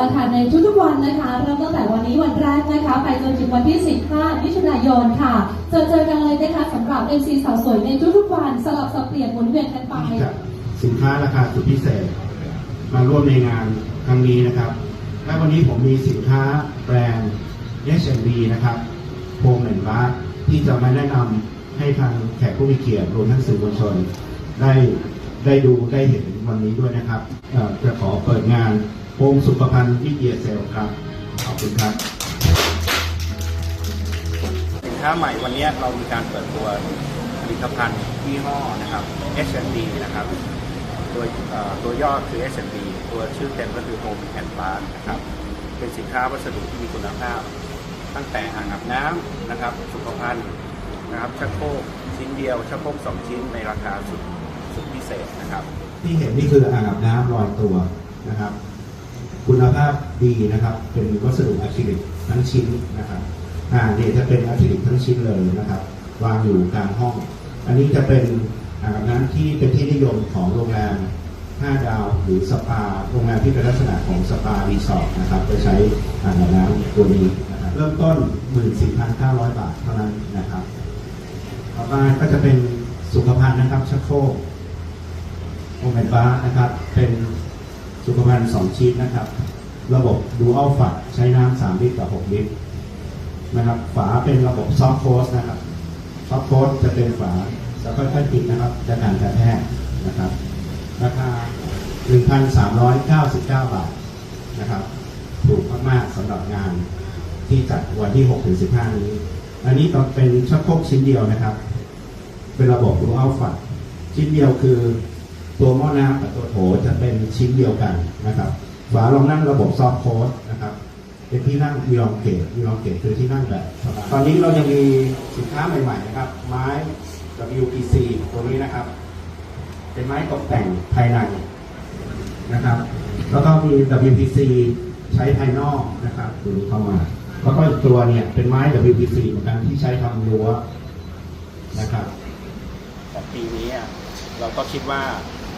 ละค่ะในทุกๆวันนะคะเริ่มตั้งแต่วันนี้วันแรกนะคะ ไปจนถึงวันที่ 15 มิถุนายนค่ะเจอเจอกันเลยนะคะสำหรับ MC สาวสวยในทุกๆวันสลับสับเปลี่ยนหมุนเวียนกันไป จะสินค้าราคาสุดพิเศษ มาร่วมในงานครั้งนี้นะครับ และวันนี้ผมมีสินค้าแบรนด์ H&B นะครับโฮมแอนด์บาร์ที่จะมาแนะนำให้ทางแขกผู้มีเกียรติรวมทั้งสื่อมวลชน ได้ได้ดูได้เห็นวันนี้ด้วยนะครับเอ่อจะขอเปิดงาน โฮมสุขภัณฑ์ที่เกียรติเซลครับ ขอบคุณครับ สินค้าใหม่วันนี้เรามีการเปิดตัวผลิตภัณฑ์ยี่ห้อนะครับ H&B นะครับตัวเอ่อตัวย่อคือ H&B ตัวชื่อเต็มก็คือ Home and Bath นะครับ เป็นสินค้าวัสดุที่มีคุณภาพ ตั้งแต่อ่างอาบน้ำนะครับ สุขภัณฑ์นะครับชักโครกชิ้นเดียวชักโครกสองชิ้นในราคาสุดสุดพิเศษนะครับ ที่เห็นนี่คืออ่างอาบน้ำลอยตัวนะครับ คุณภาพดีนะครับ เป็นวัสดุอะคริลิกทั้งชิ้นนะครับอ่าเนี่ยจะเป็นอะคริลิกทั้งชิ้นเลยนะครับ วางอยู่กลางห้อง อันนี้จะเป็นอ่างอาบน้ำที่เป็นที่นิยมของโรงแรม5ดาวหรือสปาโรงแรมที่เป็นลักษณะของสปารีสอร์ทนะครับจะใช้อ่างอาบน้ำตัวนี้นะครับเริ่มต้น 14,900 บาทเท่านั้นนะครับต่อมาก็จะเป็นสุขภัณฑ์นะครับชักโครกโอเมนบานะครับ เป็นสุขภัณฑ์สองชิ้นนะครับ ระบบดูอัลฝัใช้น้ำสามลิตรต่อหกลิตรนะครับฝาเป็นระบบซอฟต์โคสนะครับซอฟต์โคสจะเป็นฝาจะค่อยๆปิดนะครับจะการกระแทกนะครับ ราคา 1,399 บาทนะครับถูกมากๆสำหรับงานที่จัดวันที่ 6-15 นี้ อันนี้ต้องเป็นชักโครกชิ้นเดียวนะครับ เป็นระบบดูอัลฝัชิ้นเดียวคือตัวหม้อน้ำกับตัวโถจะเป็นชิ้นเดียวกันนะครับ ฝารองนั่งระบบซอฟต์โค้ดนะครับ เป็นที่นั่งวีลองเกตวีลองเกตคือที่นั่งแบบตอนนี้เรายังมีสินค้าใหม่ๆนะครับ ไม้ WPC ตัวนี้นะครับ เป็นไม้ตกแต่งภายในนะครับ แล้วก็มี WPC ใช้ภายนอกนะครับตัวนี้เข้ามาแล้วก็อีกตัวเนี่ยเป็นไม้ WPC เหมือนกันที่ใช้ทำรั้วนะครับของปีนี้เราก็คิดว่า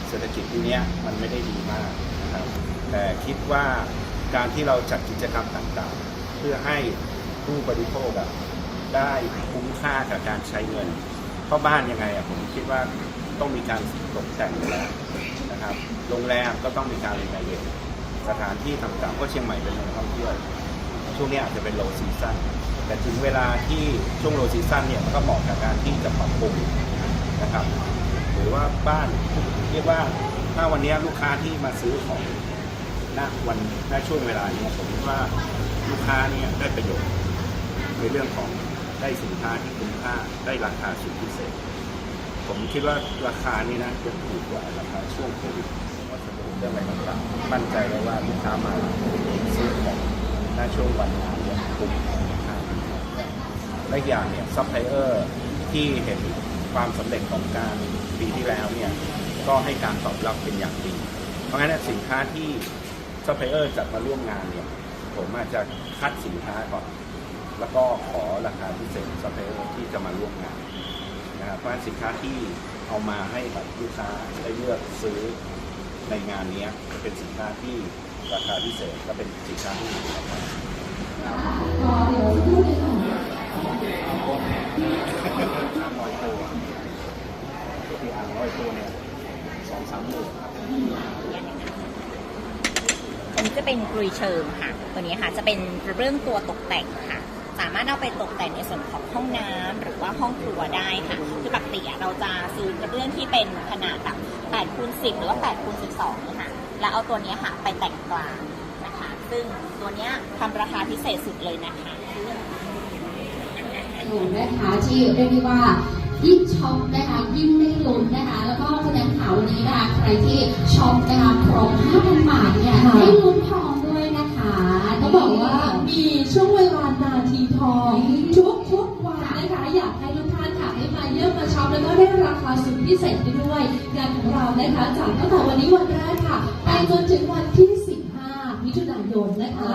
เศรษฐกิจปีเนี้ยมันไม่ได้ดีมากนะครับ แต่คิดว่าการที่เราจัดกิจกรรมต่างๆ เพื่อให้ผู้บริโภคอะได้คุ้มค่ากับการใช้เงิน เพราะบ้านยังไงอะผมคิดว่าต้องมีการตกแต่งแล้วนะครับ โรงแรมก็ต้องมีการรีโนเวทสถานที่ต่างๆก็เชียงใหม่เป็นเมืองท่องเที่ยวช่วงนี้อาจจะเป็นโลซีซั o นแต่ถึงเวลาที่ช่วงโลซีซั o นเนี่ยมันก็เหมาะกับการที่จะปรับปรุงนะครับ หรือว่าบ้านเรียกว่าถ้าวันนี้ลูกค้าที่มาซื้อของ ณวันณช่วงเวลานี้ผมคิดว่าลูกค้าเนี่ยได้ประโยชน์ ในเรื่องของได้สินค้าที่คุ้มค่าได้ราคาสุดพิเศษ ผมคิดว่าราคานี้นะจะถูกกว่าราคาช่วงโควิดวัสดุเรื่องอะไรต่างๆมั่นใจเลยว่าลูกค้ามาซื้อของณช่วงวันงานเนี่ยคุ้มค่าและอย่างเนี่ยซัพพลายเออร์ที่เห็นความสำเร็จของการปีที่แล้วเนี่ยก็ให้การตอบรับเป็นอย่างดี เพราะงั้นสินค้าที่ ซัพพลายเออร์จัดมาร่วมงานเนี่ยผมอาจจะคัดสินค้าก่อน แล้วก็ขอราคาพิเศษซัพพลายเออร์ที่จะมาร่วมงานนะครับเพราะสินค้าที่เอามาให้กับลูกค้าได้เลือกซื้อในงานนี้จะเป็นสินค้าที่ราคาพิเศษและเป็นสินค้าที่มีคุณภาพิเดี๋ยวสักครู่หนึงค่ะห้าร้อยตัวที่อ่างร้อยตัวเนี่ยสองสามหมื่นครับ อันนี้จะเป็นกลุยเชิงค่ะ ตัวนี้ค่ะจะเป็นเรื่องตัวตกแต่งค่ะ สามารถเอาไปตกแต่งในส่วนของห้องน้ำหรือว่าห้องครัวได้ค่ะคือปกติเราจะซื้อกระเบื้องที่เป็นขนาดแบบ8คูณ10 หรือว่า8คูณ12ค่ะแล้วเอาตัวนี้ค่ะไปแต่งกลางนะคะ ซึ่งตัวนี้ทำราคาพิเศษสุดเลยนะคะหนูนะคะที่เรียกได้ว่ายิ่งช็อปนะคะยิ่งได้ลุ้นนะคะ แล้วก็แสดงข่าววันนี้นะคะใครที่ช็อปนะคะครบ5,000บาทเนี่ย ได้ราคาสุดพิเศษด้วย งานของเรานะคะจากตั้งแต่วันนี้วันแรกค่ะ ไปจนถึงวันที่ 15 มิถุนายนนะคะ